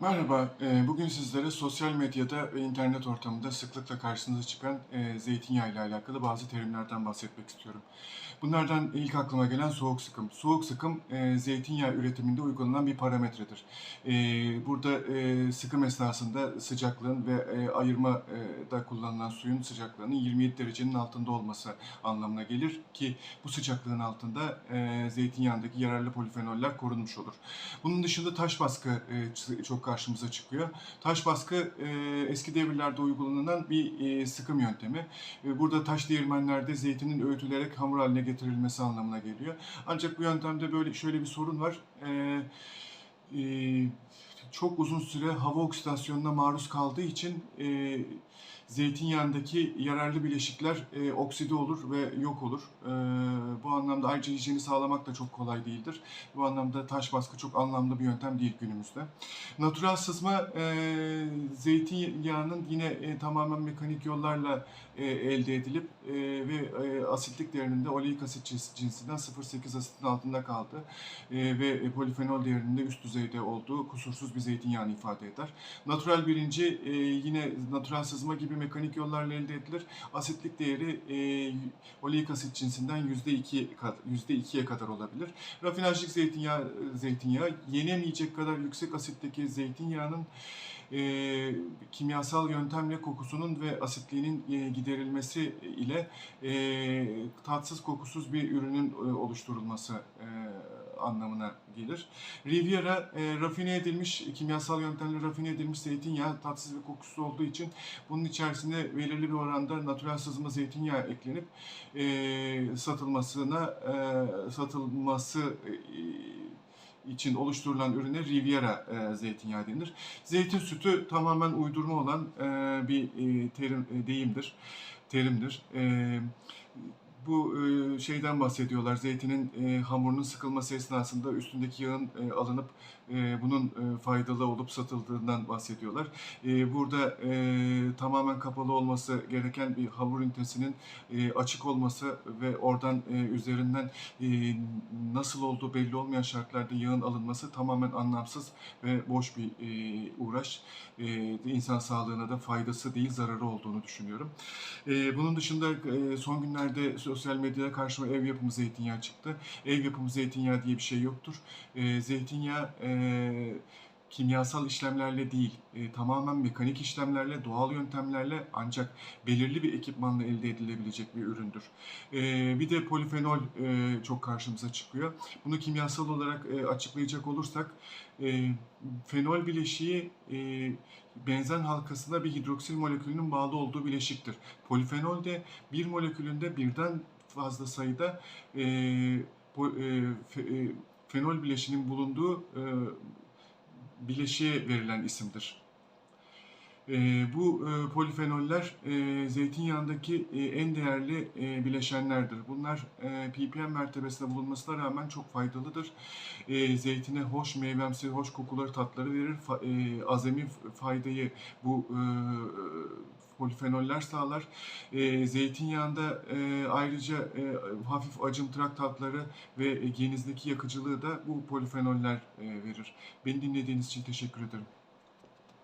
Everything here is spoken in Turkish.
Merhaba, eee, bugün sizlere sosyal medyada ve internet ortamında sıklıkla karşınıza çıkan eee, zeytinyağı ile alakalı bazı terimlerden bahsetmek istiyorum. Bunlardan ilk aklıma gelen soğuk sıkım. Soğuk sıkım eee, zeytinyağı üretiminde uygulanan bir parametredir. Burada sıkım esnasında sıcaklığın ve ayırmada kullanılan suyun sıcaklığının 27 derecenin altında olması anlamına gelir ki bu sıcaklığın altında zeytinyağındaki yararlı polifenoller korunmuş olur. Bunun dışında taş baskı e, çok karşımıza çıkıyor. Taş baskı e, eski devirlerde uygulanan bir e, sıkım yöntemi. E, burada taş değirmenlerde zeytinin öğütülerek hamur haline getirilmesi anlamına geliyor. Ancak bu yöntemde böyle şöyle bir sorun var. E, e, çok uzun süre hava oksidasyonuna maruz kaldığı için e, zeytinyağındaki yararlı bileşikler e, okside olur ve yok olur. E, bu anlamda ayrıca hijyeni sağlamak da çok kolay değildir. Bu anlamda taş baskı çok anlamlı bir yöntem değil günümüzde. Natural sızma e, zeytinyağının yine e, tamamen mekanik yollarla e, elde edilip e, ve e, asitlik değerinde oleik asit cins- cinsinden 0.8 asitin altında kaldı e, ve polifenol değerinde üst düzeyde olduğu kusursuz bir zeytinyağını ifade eder. Natural birinci e, yine natural sızma gibi mekanik yollarla elde edilir. Asitlik değeri e, oleik asit cinsinden %2 kad- %2'ye kadar olabilir. Rafinajlık zeytinyağı, zeytinyağı yenemeyecek kadar yüksek asitteki zeytinyağının e, kimyasal yöntemle kokusunun ve asitliğinin e, giderilmesi ile e, tatsız kokusuz bir ürünün e, oluşturulması e, anlamına gelir. Riviera e, rafine edilmiş, kimyasal yöntemle rafine edilmiş zeytinyağı tatsız ve kokusuz olduğu için bunun içerisine belirli bir oranda natural sızma zeytinyağı eklenip e, satılmasına e, satılması e, için oluşturulan ürüne Riviera e, zeytinyağı denir. Zeytin sütü tamamen uydurma olan e, bir e, terim e, deyimdir, terimdir. E, bu şeyden bahsediyorlar. Zeytinin hamurunun sıkılması esnasında üstündeki yağın alınıp e, bunun e, faydalı olup satıldığından bahsediyorlar. E, burada tamamen kapalı olması gereken bir hamur ünitesinin açık olması ve oradan üzerinden nasıl olduğu belli olmayan şartlarda yağın alınması tamamen anlamsız ve boş bir uğraş. İnsan sağlığına da faydası değil zararı olduğunu düşünüyorum. Bunun dışında son günlerde sosyal medyada karşıma ev yapımı zeytinyağı çıktı. Ev yapımı zeytinyağı diye bir şey yoktur. Zeytinyağı e, kimyasal işlemlerle değil, e, tamamen mekanik işlemlerle, doğal yöntemlerle ancak belirli bir ekipmanla elde edilebilecek bir üründür. E, bir de polifenol e, çok karşımıza çıkıyor. Bunu kimyasal olarak e, açıklayacak olursak, e, fenol bileşiği e, benzen halkasına bir hidroksil molekülünün bağlı olduğu bileşiktir. Polifenol de bir molekülünde birden fazla sayıda e, po- e, fe- e, fenol bileşinin bulunduğu e, bileşiğe verilen isimdir. E, bu e, polifenoller e, zeytinyağındaki e, en değerli e, bileşenlerdir. Bunlar e, ppm mertebesinde bulunmasına rağmen çok faydalıdır. E, zeytine hoş meyvemsi, hoş kokuları, tatları verir. Fa- e, azami faydayı bu e, polifenoller sağlar. E, zeytinyağında e, ayrıca e, hafif acımtırak tatları ve genizdeki yakıcılığı da bu polifenoller e, verir. Beni dinlediğiniz için teşekkür ederim.